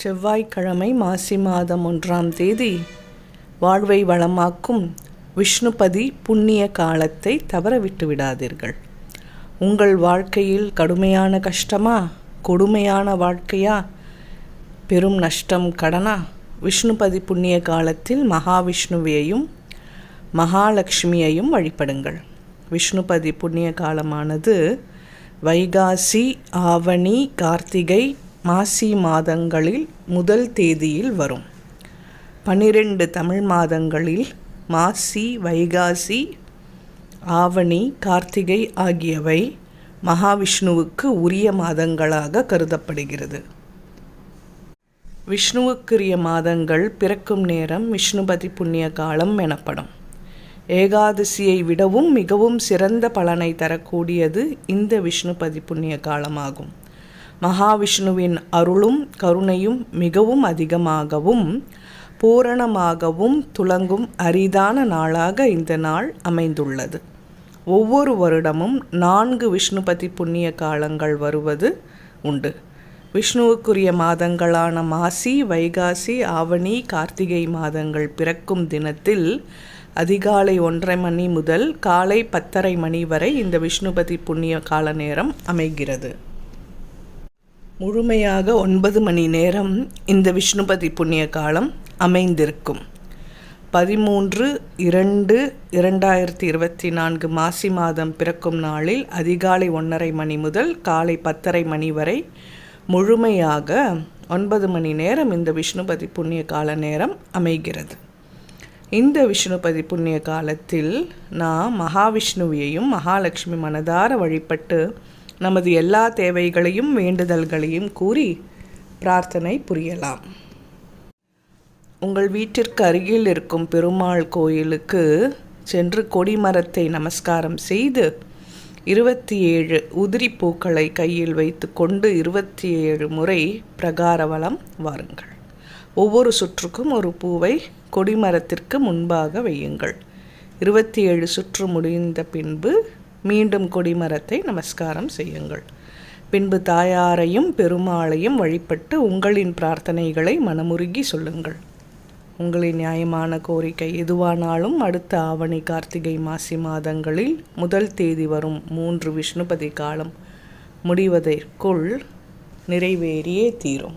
செவ்வாய்க்கிழமை மாசி மாதம் ஒன்றாம் தேதி வாழ்வை வளமாக்கும் விஷ்ணுபதி புண்ணிய காலத்தை தவற விட்டு விடாதீர்கள். உங்கள் வாழ்க்கையில் கடுமையான கஷ்டமா? கொடுமையான வாழ்க்கையா? பெரும் நஷ்டம் கடனா? விஷ்ணுபதி புண்ணிய காலத்தில் மகாவிஷ்ணுவையும் மகாலட்சுமியையும் வழிபடுங்கள். விஷ்ணுபதி புண்ணிய காலமானது வைகாசி ஆவணி கார்த்திகை மாசி மாதங்களில் முதல் தேதியில் வரும். பன்னிரெண்டு தமிழ் மாதங்களில் மாசி வைகாசி ஆவணி கார்த்திகை ஆகியவை மகாவிஷ்ணுவுக்கு உரிய மாதங்களாக கருதப்படுகிறது. விஷ்ணுவுக்குரிய மாதங்கள் பிறக்கும் நேரம் விஷ்ணுபதி புண்ணிய காலம் எனப்படும். ஏகாதசியை விடவும் மிகவும் சிறந்த பலனை தரக்கூடியது இந்த விஷ்ணுபதி புண்ணிய காலமாகும். மகாவிஷ்ணுவின் அருளும் கருணையும் மிகவும் அதிகமாகவும் பூரணமாகவும் துலங்கும் அரிதான நாளாக இந்த நாள் அமைந்துள்ளது. ஒவ்வொரு வருடமும் நான்கு விஷ்ணுபதி புண்ணிய காலங்கள் வருவது உண்டு. விஷ்ணுவுக்குரிய மாதங்களான மாசி வைகாசி ஆவணி கார்த்திகை மாதங்கள் பிறக்கும் தினத்தில் அதிகாலை ஒன்றரை மணி முதல் காலை பத்தரை மணி வரை இந்த விஷ்ணுபதி புண்ணிய கால நேரம் அமைகிறது. முழுமையாக ஒன்பது மணி நேரம் இந்த விஷ்ணுபதி புண்ணிய காலம் அமைந்திருக்கும். பதிமூன்று இரண்டு இரண்டாயிரத்தி இருபத்தி நான்கு மாசி மாதம் பிறக்கும் நாளில் அதிகாலை ஒன்றரை மணி முதல் காலை பத்தரை மணி வரை முழுமையாக ஒன்பது மணி நேரம் இந்த விஷ்ணுபதி புண்ணிய கால நேரம் அமைகிறது. இந்த விஷ்ணுபதி புண்ணிய காலத்தில் நாம் மகாவிஷ்ணுவையும் மகாலட்சுமி மனதார வழிபட்டு நமது எல்லா தேவைகளையும் வேண்டுதல்களையும் கூறி பிரார்த்தனை புரியலாம். உங்கள் வீட்டிற்கு அருகில் இருக்கும் பெருமாள் கோயிலுக்கு சென்று கொடிமரத்தை நமஸ்காரம் செய்து இருபத்தி ஏழு உதிரி பூக்களை கையில் வைத்து கொண்டு இருபத்தி ஏழு முறை பிரகார வளம் வாருங்கள். ஒவ்வொரு சுற்றுக்கும் ஒரு பூவை கொடிமரத்திற்கு முன்பாக வையுங்கள். இருபத்தி ஏழு சுற்று முடிந்த பின்பு மீண்டும் கொடிமரத்தை நமஸ்காரம் செய்யுங்கள். பின்பு தாயாரையும் பெருமாளையும் வழிபட்டு உங்களின் பிரார்த்தனைகளை மனமுருகி சொல்லுங்கள். உங்களின் நியாயமான கோரிக்கை எதுவானாலும் அடுத்த ஆவணி கார்த்திகை மாசி மாதங்களில் முதல் தேதி வரும் மூன்று விஷ்ணுபதி காலம். முடிவதற்குள் நிறைவேறியே தீரும்.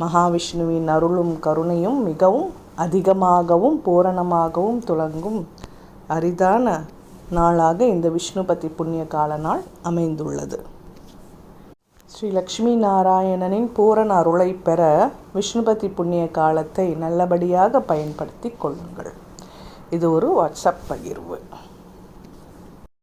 மகாவிஷ்ணுவின் அருளும் கருணையும் மிகவும் அதிகமாகவும் பூரணமாகவும் துலங்கும் அரிதான நாளாக இந்த விஷ்ணுபதி புண்ணிய கால நாள் அமைந்துள்ளது. ஸ்ரீ லக்ஷ்மி நாராயணனின் பூரண அருளை பெற விஷ்ணுபதி புண்ணிய காலத்தை நல்லபடியாக பயன்படுத்தி கொள்ளுங்கள். இது ஒரு வாட்ஸ்அப் பகிர்வு.